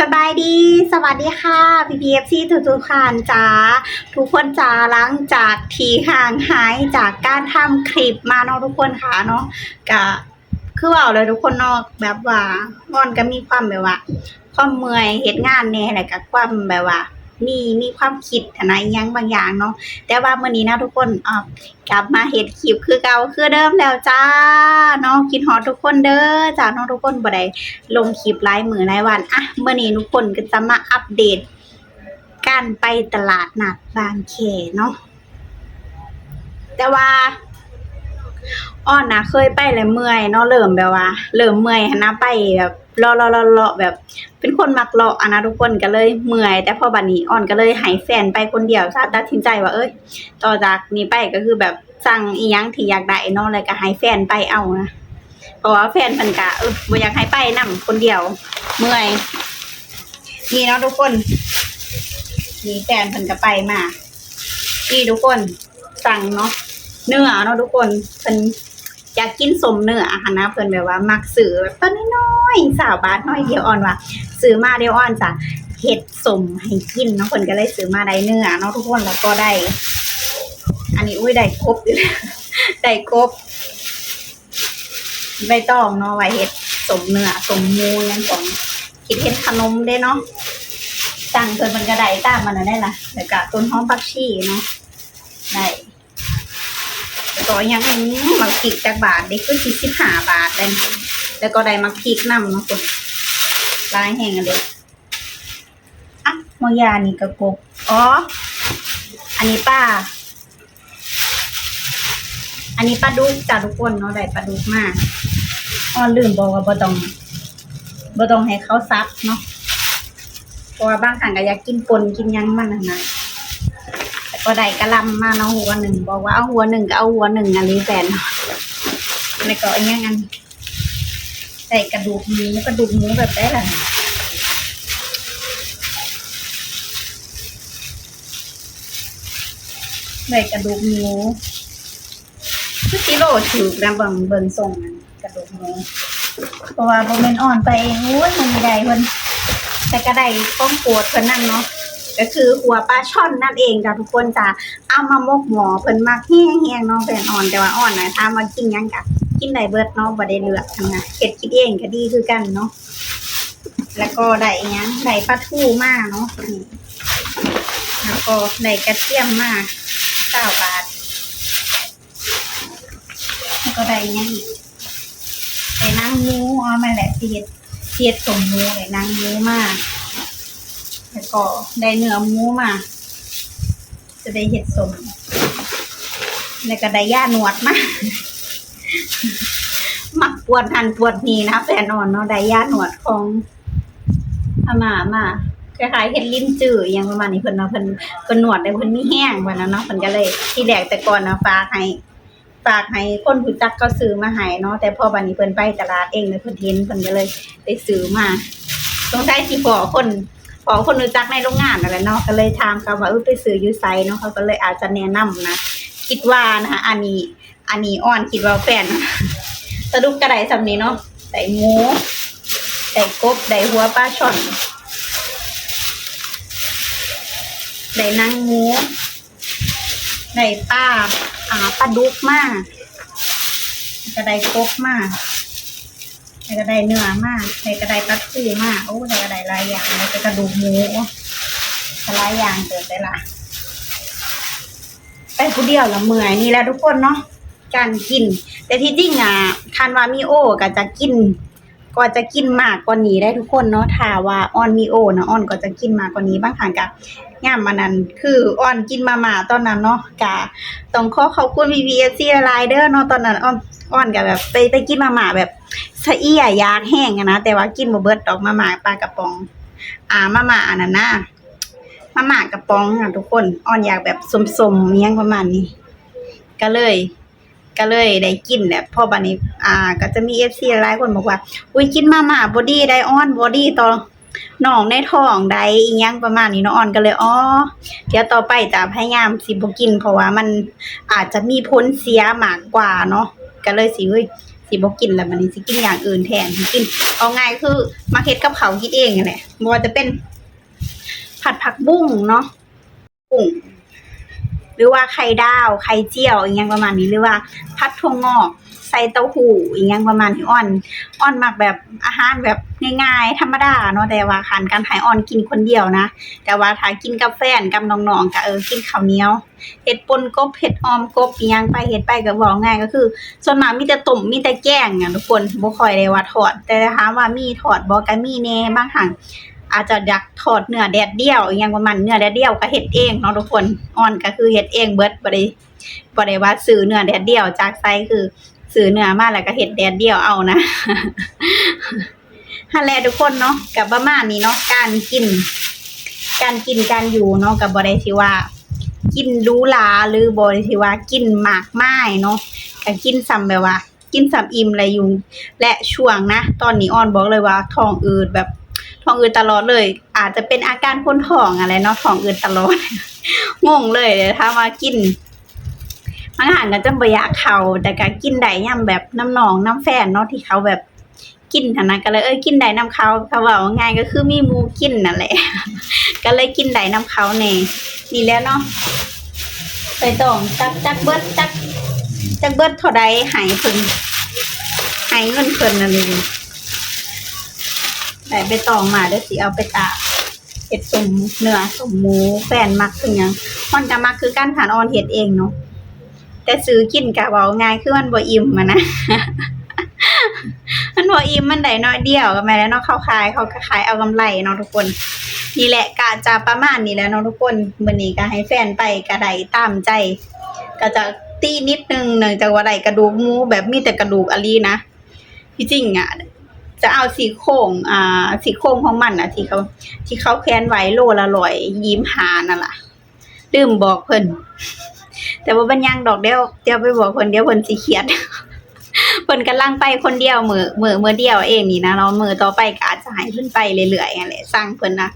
สบายดี สวัสดีค่ะ PPFC ทุกทุกๆคนจ้าทุกคนจ้าหลังจากที่ห่างหายจากการทำคลิปมาเนาะทุกคนค่ะเนาะกะคือว่าเลยทุกคนเนาะแบบว่าอ่อนก็มีความแบบว่า ความเมื่อยเหตุงานแน่แหละกับความแบบว่า มีมีความคิดนะอิหยังบางอย่างเนาะแต่ว่าเมื้อนี้นะทุกคนอ่ากลับมาเฮ็ดคลิปคือเก่าคือเดิมแล้วจ้าเนาะคิดฮอดทุกคนเด้อจ้าเนาะทุกคนบ่ได้ลงคลิปหลายมือหลายวันอะเมื่อนี้ทุกคนก็จะมาอัปเดต การไปตลาดนัดบางเขนเนาะแต่ว่าอ้อนนะเคยไปแล้วเมื่อยเนาะเริ่มแบบว่าเริ่มเมื่อยหั้นนะไปแบบ เลาะเลาะเลาะแบบ เป็นคนมักเลาะอะนะทุกคนก็เลยเมื่อย แต่พอบัดนี้อ้อนก็เลยให้แฟนไปคนเดียวซะตัดสินใจว่าเอ้ย ต่อจากนี้ไปก็คือแบบสั่งอีหยังที่อยากได้นาะแล้วก็ให้แฟนไปเอานะเพราะว่าแฟนเพิ่นกะเออบ่อยากให้ไปนํคนเดียว เมื่อยนี่เนาะทุกคนนี่แฟนเพิ่นก็ไปมานี่ทุกคนสั่งเนาะเนื้อเนาะทุกคนเพิ่น อยากกินสมเนื้อหันนะเพิ่อนแบบว่ามักซื้อแบบตอนน้อยๆสาวบาทน้อยเดียวอ่อนว่าซื้อมาเดียวอ่อนจ้ะเฮ็ดสมให้กินเนาะเพิ่นก็เลยซื้อมาได้เนื้อเนาะทุกคนแล้วก็ได้ อันนี้อุ้ยได้ครบอยู่แล้วได้ครบใบตองเนาะไว้เฮ็ดสมเนื้อสมมูหยังของคิดเฮ็ดขนมได้เนาะสั่งเพิ่นมันก็ได้ตามมันนะได้ล่ะแล้วก็ต้นหอมผักชีเนาะ แล้วก็ยังมักพริกจักบาทได้คือ45บาทเลยแล้วก็ได้มักพริกน้ำเนาะคุณลายแห้งอันเด้อะมอยานี่ก็กบอ๋อ อันนี้ป้า อันนี้ปลาดุกจ้าทุกคนเนาะได้ปลาดุกมากอ้อลืมบอกว่าบ่ต้องบ่ต้องให้เขาซับเนาะเพราะว่าบางครั้งก็อยากกินปนกินยังมันนั่นะ ก็ได้กะลำมาเนาะหัวหนึ่งบอกว่าเอาหัวหนึ่งก็เอาหัวหนึ่งอันนี้แฟนเนาะแล้วก็อันยังอันใส่กระดูกหมูกระดูกหมูแบบได้ล่ะใส่กระดูกหมูคือกิโลถูกนะเบิ่งเบิ่งส่งกระดูกหมูเพราะว่าบ่แม่นอ่อนไปเองโอ้ยมันไม่ได้เพิ่นแต่ก็ได้องปรดเพิ่นนั่นเนาะ ก็คือหัวปลาช่อนนั่นเองจ้ะทุกคนจ้ะเอามามกหมอเพิ่นมักแห้งๆเนาะแฟนอ่อนแต่ว่าอ่อนน่ะถ้ามากินยังกะกินได้เบิดเนาะบ่ได้เลือกทำงเฮ็ดกินเองก็ดีคือกันเนาะแล้วก็ได้อิหยังได้ปลาทูมากเนาะแล้วก็ได้กระเทียมมา9บาทแล้วก็ได้เนี่ยอีกได้นางมูอ๋อมาแหละเทียดเทียดสมมูได้นางมูมาก แล้วก็ได้เนื้อหมูมา จะได้เห็ดสมแล้วก็ได้ย่าหนวดมามักปวดหันปวดนีนะแฟนอ่อนเนาะได้ย่าหนวดของอามามาคล้ายๆเห็ดลิ้นจื่ออหยังประมาณนี้เพิ่นเนาะเพิ่นเพิ่นหนวดได้เพิ่นมีแห้งวันนั้นเนาะเพิ่นก็เลย ที่แรกแต่ก่อนเนาะฝากให้ฝากให้คนรู้จักก็ซื้อมาให้เนาะแต่พอบัดนี้เพิ่นไปตลาดเองเลยเพิ่นเห็นเพิ่นก็เลยได้ซื้อมาสงสัยสิพอคน พองคนรู้จักในโรงงานนั่นแหละเนาะก็เลยถามเขาว่าเออไปซื้อยูไสเนาะเขาก็เลยอาจจะแนะนำนะคิดว่านะคะอันนี้อันนี้อ่อนคิดว่าแฟนสรุปก็ไดสำนี้เนาะได้หมูได้กบได้หัวปลาช่อนได้นางหมูได้ปลาอ่าปลาดุกมากก็ไดกบมาก แล้วก็ได้เนื้อมากแล้วก็ได้ปลาทูมากโอ้แล้วก็ได้หลายอย่างแล้วก็กระดูกหมูหลายอย่างเกิดได้ละไปผู้เดียวละเมื่อยนี่แหละทุกคนเนาะการกิน แต่ที่จริงอะคันวามีโอก็จะกินก็จะกินมากกว่านี้ได้ทุกคนเนาะถ้าว่าออนมีโอนะออนก็จะกินมากกว่านี้บางครั้งก็งามมานั้น คือออนกินมาหมาตอนนั้นเนาะกะต้องขอขอบคุณ VVFC หลายๆเด้อเนาะตอนนั้นออนออนก็แบบไปไปกินมาหมาแบบ สะเอี้ยอยากแห้งอะนะแต่ว่ากินบ่เบิดดอกมาหมาปลากระป๋อง อ่ามาหมาอันนั้นนะมาหมากระป๋องอะทุกคนอ่อนอยากแบบสมๆอิหยังประมาณนี้ ก็เลย ก็เลยได้กินแหละพอบัดนี้ อ่า ก็จะมี FC หลายคนบอกว่า อุ้ยกินมาหมาบอดี้ได้ออนบอดี้ต่อน้องในท้องได้อีหยังประมาณนี้เนาะออนก็เลยอ๋อเดี๋ยวต่อไปจะพยายามสิบกิน เพราะว่ามันอาจจะมีผลเสียมากกว่าเนาะก็เลยสิเฮ้ย สิบ่กินแล้วมันนี้สิกินอย่างอื่นแทนสิกินเอาง่ายคือมาเฮ็ดกับเขาคิดเองนั่นแหละบ่ว่าจะเป็น ผัดผักบุ้งเนาะบุ้งหรือว่าไข่ดาวไข่เจียวอย่างประมาณนี้หรือว่าผัดถั่วงอก ใส่เต้าหู้อย่างเงี้ยประมาณที่อ่อนอ่อนมักแบบอาหารแบบง่ายๆ ธรรมดาเนาะแต่ว่าคันการให้อ่อนกินคนเดียวนะ แต่ว่าถ้ากินกับแฟนกับน้องๆก็เออกินข้าวเหนียวเฮ็ดป่นกบเฮ็ดออมกบอีหยังไปเฮ็ดไปก็บอกง่ายก็คือ ส่วนมากมีแต่ต้มมีแต่แกงอะทุกคนบ่ค่อยได้ว่าทอด แต่ถามว่ามีทอดบ่ก็มีแน่บางครั้งอาจจะอยากทอดเนื้อแดดเดียวอหยังประมาณเนื้อแดดเดียวก็เฮ็ดเองเนาะทุกคนอ่อนก็คือเฮ็ดเองเบิดบ่ได้บ่ได้ว่าซื้อเนื้อแดดเดียวจากไสคือ ซื้อเนื้อมาแล้วก็เฮ็ดแดดเดียวเอานะฮั่นแหลทุกคนเนาะก็ประมานี้เนาะการกิน การกินการอยู่เนาะก็บ่ได้ที่ว่า กินรูหราหรือบ่ได้ที่ว่ากินมากไมายเนาะก็กินซ้ำแบบว่า กินซ้ำอิ่มเลยอยู่และช่วงนะ ตอนนี้ออนบอกเลยว่าท้องอืดแบบท้องอืดตลอดเลย อาจจะเป็นอาการคนท้องอะไรเนาะท้องอืดตลอดงงเลยถ้ามากิน บางอาหารก็จะบ่อยากเขาแต่ก็กินได้ย่ำแบบน้ำหนองน้ำแฟนเนาะที่เขาแบบกินนะก็เลยเอ้ยกินได้น้ำเขาเขาว่าว่าง่ายก็คือมีหมูกินนั่นแหละ ก็เลยกินได้น้ำเขาแน่นี่แล้วเนาะไปต้องจักจักเบิดจักจักเบิดเท่าใดหายเพิ่นหายเงินเพิ่นนั่นเองแต่ไปตองมาเดี๋ยวสิเอาไปตากเห็ดสมเนื้อสมหมูแฟนมักคือยังมันก็มักคือการผ่านออนเห็ดเองเนาะ แต่ซื้อกินกะเว้าง่ายคือมันบ่อิ่มอะนะ มันบ่อิ่มมันได้น้อยเดียวก็แม่แล้วเนาะเขาขายเขาก็ขายเอากำไรเนาะทุกคนนี่แหละกะจะประมาณนี้แล้วเนาะทุกคนมื้อนี้ก็ให้แฟนไปก็ได้ตามใจ ก็จะตีนิดนึงเนื่องจากว่าได้กระดูกหมูแบบมีแต่กระดูกอลีนะที่จริงอะจะเอาสีโครงอ่าสีโครงของมันอะ ที่เขา ที่เขาแคนไว้โลละร้อยยิ้มหานั่นล่ะลืมบอกเพิ่น แต่ว่าบันยังดอกเดียวเดียวไปบอกเพิ่นเดียวเพิ่นสิเครียดเพิ่นกำลังไปคนเดียวมือมือมือเดียวเองนี่นะเนาะมือต่อไปก็อาจจะห้เพิ่นไปเรื่อยๆนั่นแหละสร้างเพิ่นนะ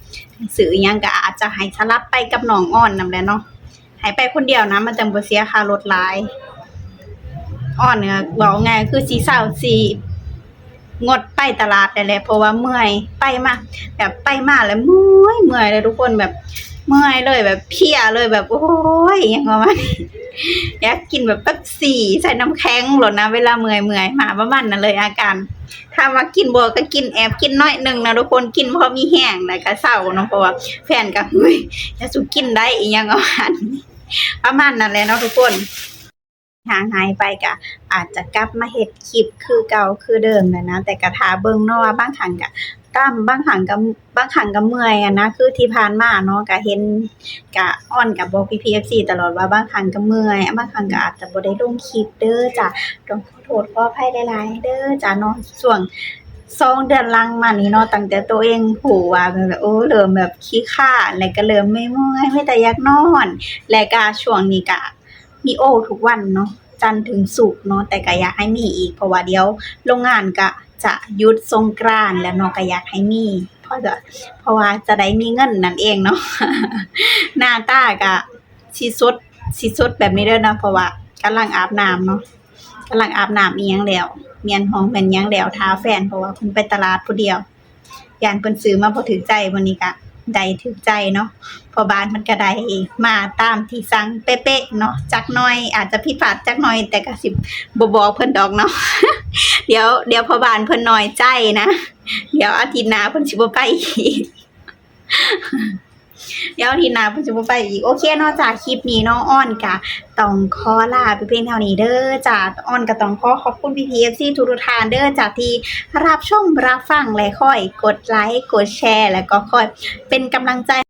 สื่อยังก็อาจจะให้สลับไปกับน้องอ่อนนำแหละเนาะให้ไปคนเดียวนะมันจังบ่เสียค่ารถหลาย อ่อนเนี่ยเว้าง่ายคือสิเศร้าสิงดไปตลาดนั่แหละเพราะว่าเมื่อยไปมาแบบไปมาแล้วเมื่อยเมื่อยเลยทุกคนแบบ เมื่อยเลยแบบเพียเลยแบบ โอ้ยอยังประมาณอยากกินแบบเป๊ปซี่ใส่น้ำแข็งหลดนะเวลาเมื่อยเมื่อยมาประมาณนั้นเลยอาการถ้ามากินบัวก็กินแอบกินน้อยหนึ่งนะทุกคนกินเพราะมีแห้งนะก็เศร้าเนาะเพราะว่าแฟนก็เฮ้ยจะสุกินได้อีกอย่างประมาณประมาณนั้นแหละเนาะทุกคนห่างหายไปก็อาจจะกลับมาเฮ็ดคลิปคือเก่าคือเดิมนะนะแต่ก็ทาเบิ่งเนาะว่าบางครั้งก็ กล้ามบางครั้งก็บางครั้งก็เมื่อยอะนะคือที่ผ่านมาเนาะก็เห็นกะอ้อนกับบอกพี่พีเอฟซีตลอดว่าบางครั้งก็เมื่อยบางครั้งก็อาจจะบ่ได้ลงคลิปเด้อจ้ะต้องขอโทษขออภัยหลายๆเด้อจ้ะเนาะช่วงสองเดือนลังมานี้เนาะตั้งแต่ตัวเองหูว่าแบบโอ้เริ่มแบบขี้ข้าแล้วก็เริ่มไม่เมื่อยไม่แต่อยากนอนและก็ช่วงนี้ก็มีโอทุกวันเนาะจันถึงศุกเนาะแต่ก็อยากให้มีอีกเพราะว่าเดี๋ยวโรงงานก็ จะยุดสงกรานแล้วนาะก็อยากให้มีเพราะจะเพราะว่าจะได้มีเงินนั่นเองเนาะหน้าตากะสิสดสิสดแบบนี้เด้อนะเพราะว่ากำลังอาบน้ำเนาะกำลังอาบน้ำเอียงแล้วเมียนห้องเป็นยังแล้วท้าแฟนเพราะว่าเพิ่นไปตลาดผู้เดียว ยานเพิ่นซื้อมาพอถึกใจวันนี้กะ ได้ถึกใจเนาะพอบานมันก็ได้มาตามที่สั่งเป๊ะๆเนาะจักหน่อยอาจจะผิดพลาดจักหน่อยแต่ก็สิบบอกเพิ่นดอกเนาะเดี๋ยวเดี๋ยวพอบานเพิ่นน้อยใจนะ เดี๋ยวอาทิตย์หน้าเพิ่นสิบ่ไปอีก เดี๋ยวทีหนาเพิ่นสิบ่ไปอีกโอเคเนอกจากคลิปนี้น้องอ้อนกะต้องขอลาไปเพียงเท่านี้เด้อจ้าอ้อนกะต้องขอขอบคุณพี่พีเอฟซีทุกทานเด้อจากที่รับชมรับฟังและค่อย กดไลค์กดแชร์ แล้วก็ค่อยเป็นกำลังใจ